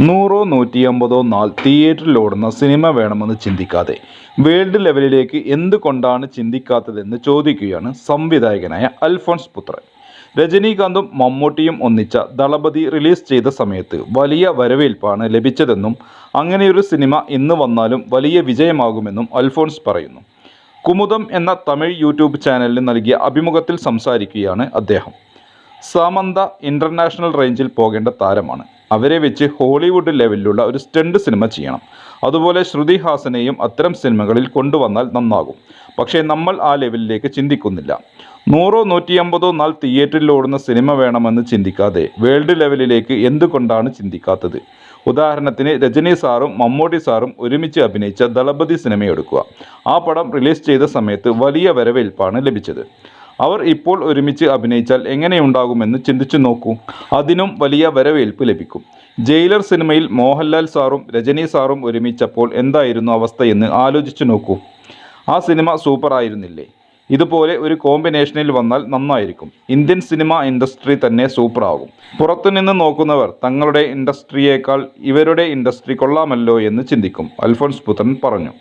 നൂറോ നൂറ്റി അമ്പതോ നാൾ തിയേറ്ററിൽ ഓടുന്ന സിനിമ വേണമെന്ന് ചിന്തിക്കാതെ വേൾഡ് ലെവലിലേക്ക് എന്തുകൊണ്ടാണ് ചിന്തിക്കാത്തതെന്ന് ചോദിക്കുകയാണ് സംവിധായകനായ അൽഫോൺസ് പുത്രൻ. രജനീകാന്തും മമ്മൂട്ടിയും ഒന്നിച്ച ദളപതി റിലീസ് ചെയ്ത സമയത്ത് വലിയ വരവേൽപ്പാണ് ലഭിച്ചതെന്നും അങ്ങനെയൊരു സിനിമ ഇന്ന് വന്നാലും വലിയ വിജയമാകുമെന്നും അൽഫോൺസ് പറയുന്നു. കുമുദം എന്ന തമിഴ് യൂട്യൂബ് ചാനലിന് നൽകിയ അഭിമുഖത്തിൽ സംസാരിക്കുകയാണ് അദ്ദേഹം. സാമന്ത ഇന്റർനാഷണൽ റേഞ്ചിൽ പോകേണ്ട താരമാണ്. അവരെ വെച്ച് ഹോളിവുഡ് ലെവലിലുള്ള ഒരു സ്റ്റണ്ട് സിനിമ ചെയ്യണം. അതുപോലെ ശ്രുതി ഹാസനെയും അത്തരം സിനിമകളിൽ കൊണ്ടുവന്നാൽ നന്നാകും. പക്ഷേ നമ്മൾ ആ ലെവലിലേക്ക് ചിന്തിക്കുന്നില്ല. നൂറോ നൂറ്റിയമ്പതോ നാൾ തിയേറ്ററിൽ ഓടുന്ന സിനിമ വേണമെന്ന് ചിന്തിക്കാതെ വേൾഡ് ലെവലിലേക്ക് എന്തുകൊണ്ടാണ് ചിന്തിക്കാത്തത്? ഉദാഹരണത്തിന് രജനി സാറും മമ്മൂട്ടി സാറും ഒരുമിച്ച് അഭിനയിച്ച ദളപതി സിനിമയെടുക്കുക. ആ പടം റിലീസ് ചെയ്ത സമയത്ത് വലിയ വരവേൽപ്പാണ് ലഭിച്ചത്. അവർ ഇപ്പോൾ ഒരുമിച്ച് അഭിനയിച്ചാൽ എങ്ങനെയുണ്ടാകുമെന്ന് ചിന്തിച്ചു നോക്കൂ. അതിനും വലിയ വരവേൽപ്പ് ലഭിക്കും. ജയിലർ സിനിമയിൽ മോഹൻലാൽ സാറും രജനി സാറും ഒരുമിച്ചപ്പോൾ എന്തായിരുന്നു അവസ്ഥയെന്ന് ആലോചിച്ചു നോക്കൂ. ആ സിനിമ സൂപ്പർ ആയിരുന്നില്ലേ? ഇതുപോലെ ഒരു കോമ്പിനേഷനിൽ വന്നാൽ നന്നായിരിക്കും. ഇന്ത്യൻ സിനിമ ഇൻഡസ്ട്രി തന്നെ സൂപ്പറാകും പുറത്തുനിന്ന് നോക്കുന്നവർ തങ്ങളുടെ ഇൻഡസ്ട്രിയേക്കാൾ ഇവരുടെ ഇൻഡസ്ട്രി കൊള്ളാമല്ലോ എന്ന് ചിന്തിക്കും അൽഫോൺസ് പുത്രൻ പറഞ്ഞു.